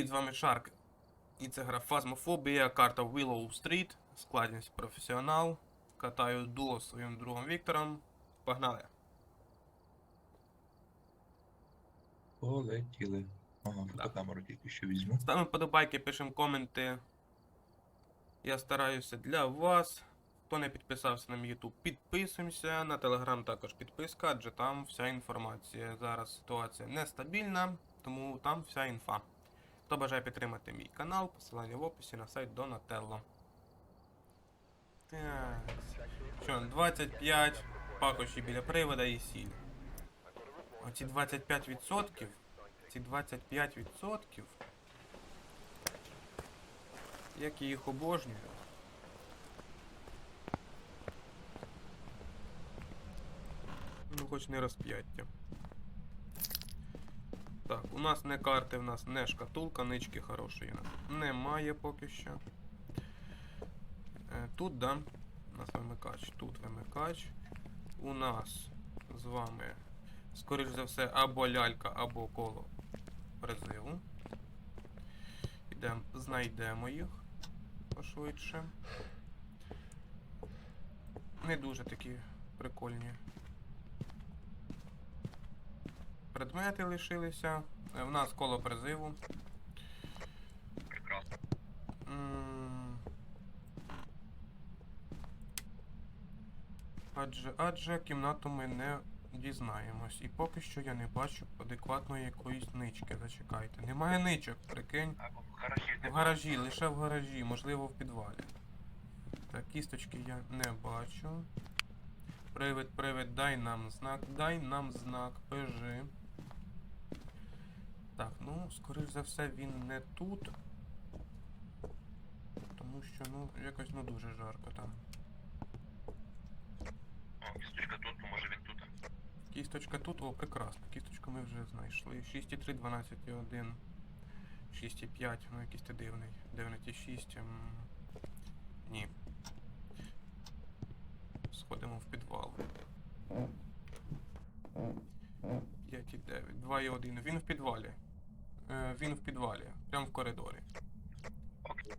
Привіт, з вами Шарк. І це гра Фазмофобія, карта Willow Street, складність професіонал. Катаю дуо з своїм другом Віктором. Погнали. Полетіли. Ага, Да. фотокамеру тільки що візьму. Ставимо подобайки, пишемо коменти. Я стараюся для вас. Хто не підписався на мій YouTube, підписуємося. На Telegram також підписка, адже там вся інформація. Зараз ситуація нестабільна, тому там вся інфа. Хто бажає підтримати мій канал, посилання в описі на сайт Donatello. Так. Що, 25 пакощі біля привода і сіль. Оці 25%. Ці 25%. Як я їх обожнюю. Ну, хоч не розп'яття. Так, у нас не карти, у нас не шкатулка, нички хорошої немає поки що. Е, Тут, да, у нас вимикач, тут вимикач. У нас з вами, скоріш за все, або лялька, або коло призиву. Ідемо, знайдемо їх пошвидше. Не дуже такі прикольні. Предмети лишилися. Е, В нас коло призиву. Прекрасно. Адже, адже кімнату ми не дізнаємось. І поки що я не бачу адекватної якоїсь нички. Зачекайте. Немає ничок, прикинь. В гаражі В гаражі, лише в гаражі, можливо в підвалі. Так, кісточки я не бачу. Привид, привид, дай нам знак, дай нам знак, пежи. Так, ну, скоріш за все, він не тут. Тому що, ну, якось ну дуже жарко там. О, кісточка тут, то може він тут. Кісточка тут, о, прекрасно. Кісточку ми вже знайшли. 6,3, 12,1. 6,5, ну якийсь ти дивний. 9,6. Ні. Сходимо в підвал. 5,9. 2,1. Він в підвалі. Е, він в підвалі. Прямо в коридорі. Окей.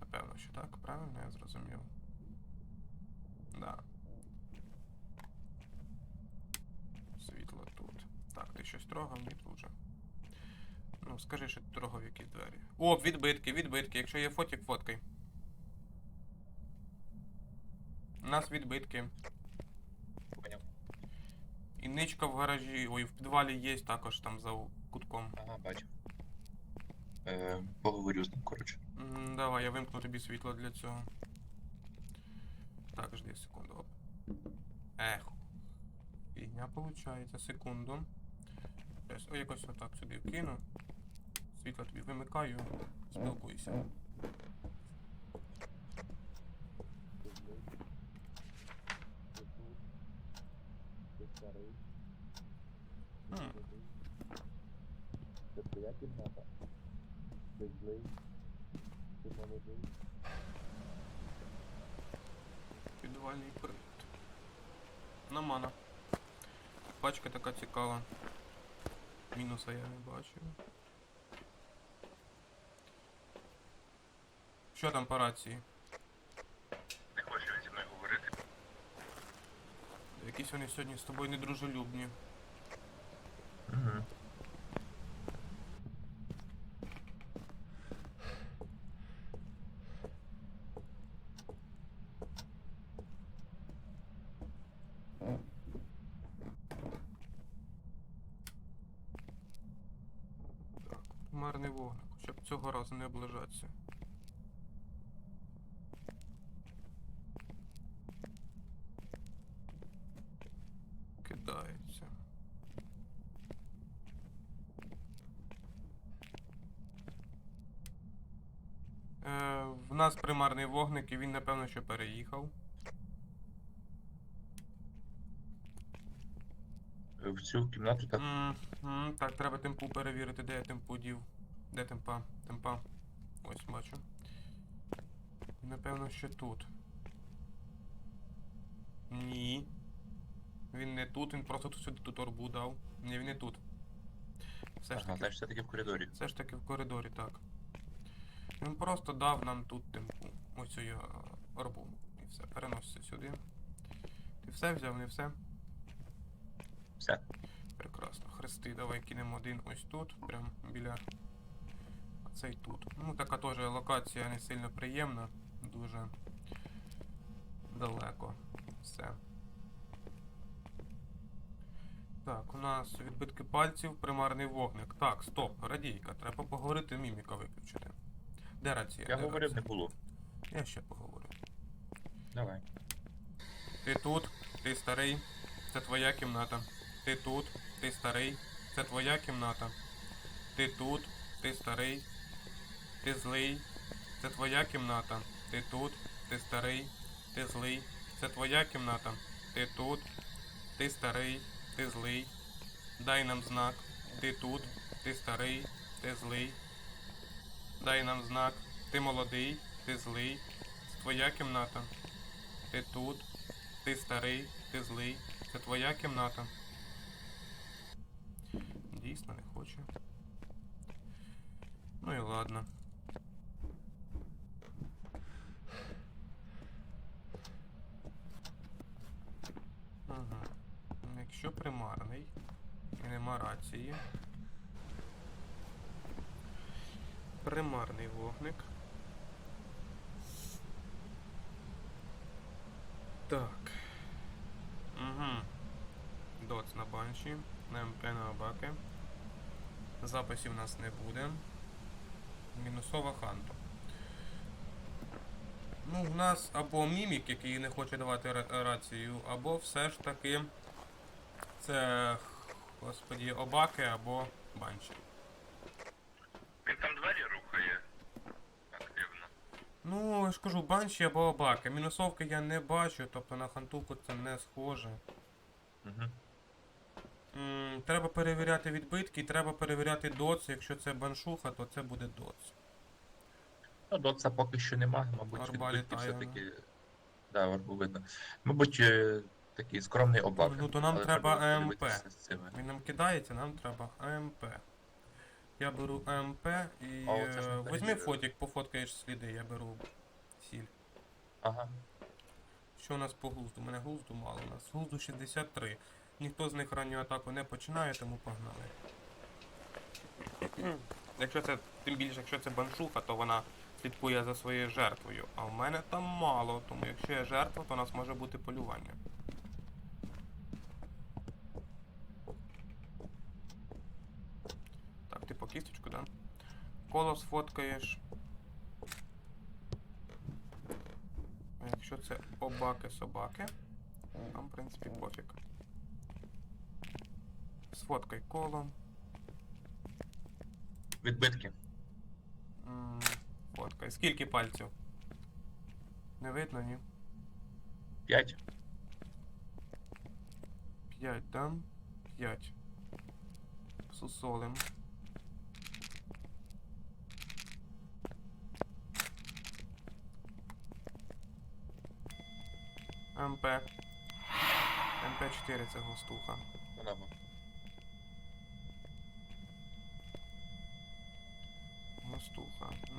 Напевно, що так, правильно я зрозумів. Да. Світло тут. Так, ти щось трогав, не дуже. Ну, скажи, що ти трогав якісь двері. О, відбитки, відбитки. Якщо є фотик, фоткай. У нас відбитки. І ничка в гаражі. Ой, в підвалі є також там за кутком. Ага, бачу. Е, поговорю з ним, коротше. М, Давай, я вимкну тобі світло для цього. Так, жди секунду. Оп. Ех. Фігня получається, секунду. Щас, О, якось отак сюди вкину. Світло тобі вимикаю. Спілкуйся. Хм. Це твоя кімната? Ти злий? Ти молодий? Підвальний привід. Намана. Пачка така цікава. Мінуса я не бачу. Що там по рації? Не він зі мною говорити. Якісь вони сьогодні з тобою недружелюбні. Угу. Марний вогник, хоча б цього разу не облажатися. Кидається. Е, в нас примарний вогник і він напевно що переїхав. Е, В цю кімнату так. М, м, Так, треба темпу перевірити, де я темпу дів. Де темпа? Темпа. Ось бачу. Напевно, що тут. Ні. Він не тут, він просто тут сюди тут орбу дав. Ні, він не тут. Все ж Ага, таки. значить все-таки в коридорі. Все ж таки в коридорі, так. Він просто дав нам тут тимпу. Ось я орбу. І все, переноситься сюди. Ти все взяв, не все? Все. Прекрасно. Хрести, давай кинемо один ось тут, прям біля. Цей тут. Ну, така теж локація не сильно приємна. Дуже далеко. Все. Так, у нас відбитки пальців, примарний вогник. Так, стоп, радійка, треба поговорити, міміка виключити. Де рація? Я Де говорив, не було. Я ще поговорю. Давай. Ти тут, ти старий, це твоя кімната. Ти тут, ти старий, це твоя кімната. Ти тут, ти старий, ти злий, це твоя кімната. Ти тут, ти старий, ти злий, це твоя кімната. Ти тут, ти старий, ти злий. Дай нам знак. Ти тут, ти старий, ти злий. Дай нам знак. Ти молодий, ти злий. Це твоя кімната. Ти тут, ти старий, ти злий. Це твоя кімната. Дійсно не хоче. Ну і ладно. Ага. Якщо примарний і нема рації. Примарний вогник. Так. Угу. Доц на банші, на МП на абаки. Записів у нас не буде. Мінусова ханту. Ну, в нас або мімік, який не хоче давати рацію, або все ж таки це, господі, обаки або банші. Він там двері рухає. Активно. Ну, я ж кажу, банші або обаки. Мінусовки я не бачу, тобто на хантуку це не схоже. Угу. Треба перевіряти відбитки, і треба перевіряти доц. Якщо це баншуха, то це буде доц. Ну, доца поки що нема, мабуть, відбитки все-таки. Да, видно. Мабуть, е, такий скромний облак. Ну, то нам треба АМП. Він нам кидається, нам треба АМП. Я беру АМП і оце е, не фотик, пофоткаєш сліди, я беру сіль. Ага. Що у нас по глузду? У мене глузду мало. У нас глузду 63. Ніхто з них ранню атаку не починає, тому погнали. Якщо це, тим більше, якщо це баншуха, то вона слідкує за своєю жертвою. А в мене там мало, тому якщо є жертва, то у нас може бути полювання. Так, ти по кісточку, да? Коло сфоткаєш. А якщо це обаки-собаки, нам, в принципі, пофіг. Сфоткай коло. Відбитки. М, Фоткай. Скільки пальців? Не видно, ні? 5. 5, да? 5. Сусолим. МП. МП4 це гостуха. Вона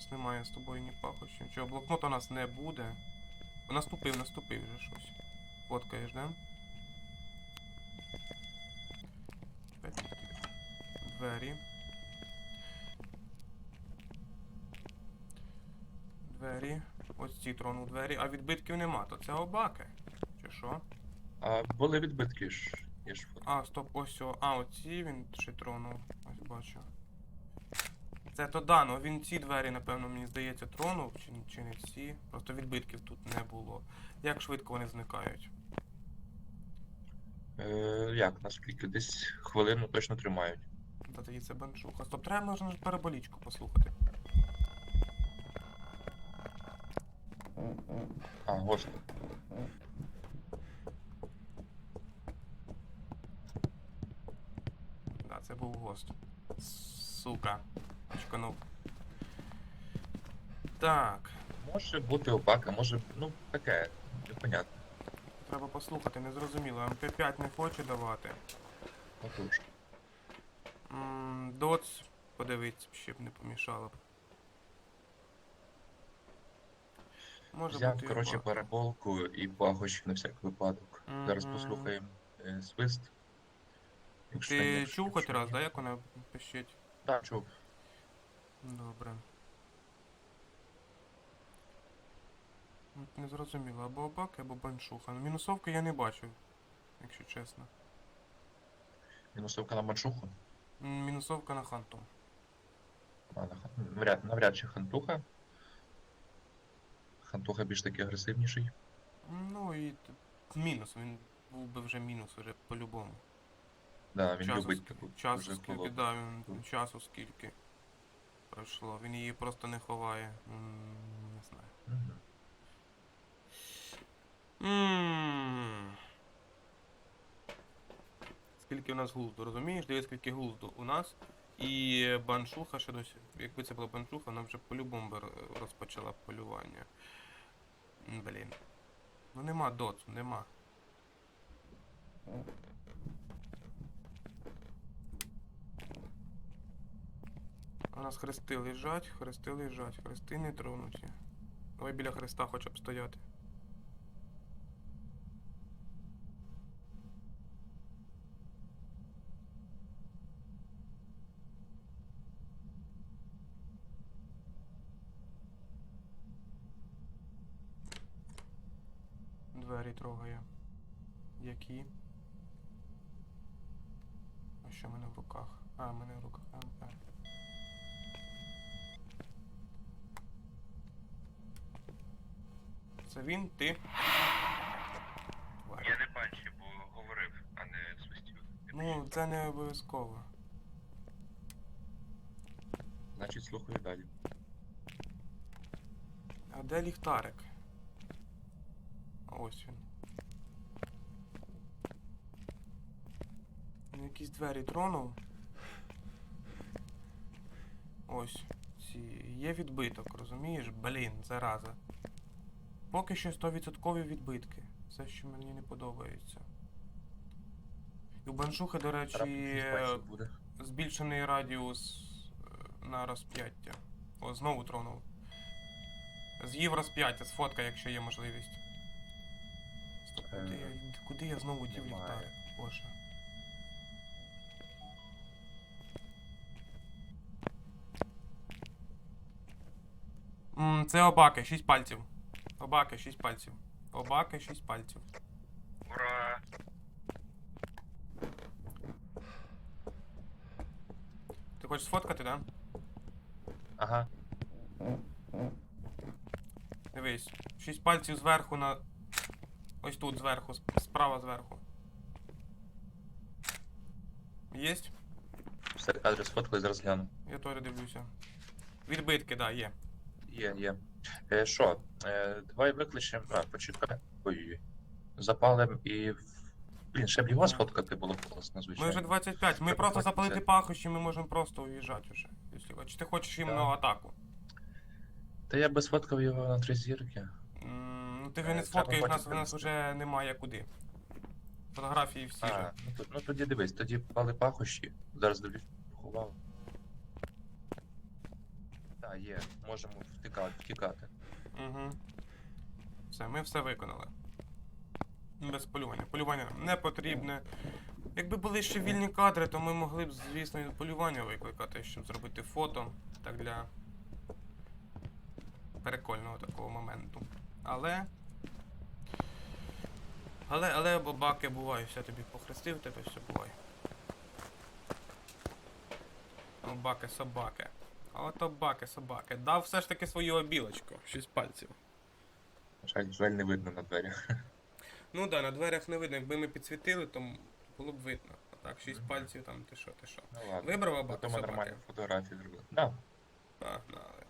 нас немає з тобою ні пахощів. Чого, блокнот у нас не буде. Наступив, наступив вже щось. Фоткаєш, да? Двері. Двері. Ось ці трону двері, а відбитків нема, то це обаки. Чи що? А були відбитки ж. Є ж фото. А, стоп, ось о. А, оці він ще тронув. Ось бачу. Це то да, ну він ці двері, напевно, мені здається, тронув, чи, чи не ці. Просто відбитків тут не було. Як швидко вони зникають? Е, як, наскільки? Десь хвилину точно тримають. Та тоді це баншуха. Стоп, треба можна ж переболічку послухати. А, господи. Да, це був гост. Сука. Чканув. Так. Може бути опака, може, ну, таке, непонятно. Треба послухати, незрозуміло. МП5 не хоче давати. Отож. М, Доц, подивитися, ще б не помішало б. Може Взяв, бути і коротше, Обака. параболку і пагощик на всяк випадок. Зараз послухаємо е, свист. Якщо Ти ні, чув хоч якщо раз, ні. да, як вона пищить? Так, чув. Добре. От Не зрозуміло, або Обака, або баншуха. Ну, Мінусовки я не бачив, якщо чесно. Мінусовка на манчуху. М, Мінусовка на ханту. А, на хан- навряд, навряд чи хантуха. Хантуха більш таки агресивніший. Ну і мінус, він був би вже мінус уже по-любому. Да, він часу, любить таку часу скільки, да, він часу скільки пройшло. Він її просто не ховає. Не знаю. М. Скільки у нас глузду, розумієш? Дивись, скільки глузду у нас. І баншуха ще досі. Якби це була баншуха, вона вже по-любому розпочала полювання. Блін. Ну нема доцу, нема. Нас хрести лежать, хрести лежать, хрести не тронуті. Давай біля хреста хоча б стояти. Двері трогає. Які? А що в мене в руках? А, в мене в руках МП. Це він, ти. Я не бачив, бо говорив, а не свистів. Ну, це не обов'язково. Значить, слухаю далі. А де ліхтарик? Ось він. Він якісь двері тронув. Ось. Ці. Є відбиток, розумієш? Блін, зараза. Поки що 100% відбитки. Це, що мені не подобається. І у баншухи, до речі, буде. збільшений радіус е, на розп'яття. О, знову тронув. З'їв розп'яття, сфоткай, якщо є можливість. Стоп, куди я, Е, куди я знову дів ліхтарик? Боже. Це обаки, 6 пальців. Обаки, 6 пальців. Обаки, 6 пальців. Ура! Ти хочеш сфоткати, да? Ага. Дивись, 6 пальців зверху на. Ось тут зверху, справа зверху. Єсть? Все, кадри сфоткали, зараз гляну. Я теж дивлюся. Відбитки, да, є. Є, є. Е, що, е, давай викличемо. А, почекай. Ой-ой. Запалим і. Блін, ще б його сфоткати було класно, звичайно. Ми вже 25. Ми Щоб просто потім запалити пахощі, ми можемо просто уїжджати вже. Якщо хочеш. Чи ти хочеш іменно Так. атаку? Та я би сфоткав його на три зірки. М, Ну ти вже Е, не треба сфоткаєш, потім нас, в нас принести. вже немає куди. Фотографії всі А, же. ну, то- ну тоді дивись, тоді пали пахощі. Зараз добі ховав. Так, є, можемо втікати, втікати. Угу. Все, ми все виконали. Без полювання. Полювання не потрібне. Якби були ще вільні кадри, то ми могли б, звісно, полювання викликати, щоб зробити фото. Так для прикольного такого моменту. Але. Але, але бабаки буває, все тобі похрестив, тебе все буває. Обаки, собаки. А от обаки, собаки. Дав все ж таки свою обілочку. Шість пальців. Жаль, жаль, не видно на дверях. Ну да, на дверях не видно. Якби ми підсвітили, то було б видно. А так, шість пальців там, ти що, ти що. Ну ладно. Вибрав Зато ми собаки. нормальні фотографії зробили. Да. Погнали.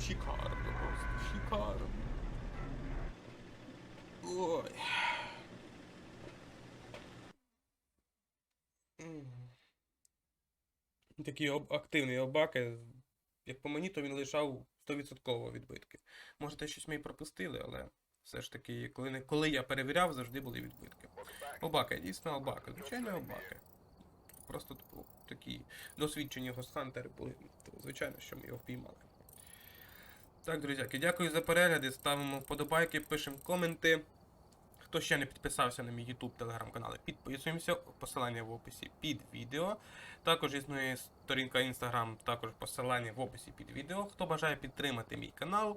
Шикарно просто, шикарно. Ой. М. Такий активний обаки. Як по мені, то він лишав 100% відбитки. Може, те щось ми і пропустили, але все ж таки, коли, не, коли я перевіряв, завжди були відбитки. Обаки, дійсно обаки. Звичайно, обаки. просто типу, такі досвідчені гостхантери були. То, звичайно, що ми його впіймали. Так, друзяки, дякую за перегляди. Ставимо вподобайки, пишемо коменти. Хто ще не підписався на мій YouTube телеграм-канал, підписуємося. Посилання в описі під відео. Також існує сторінка Instagram, також посилання в описі під відео. Хто бажає підтримати мій канал,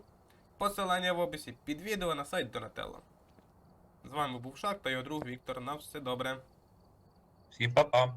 посилання в описі під відео на сайт Donatello. З вами був Шак та його друг Віктор. На все добре. Всім па-па.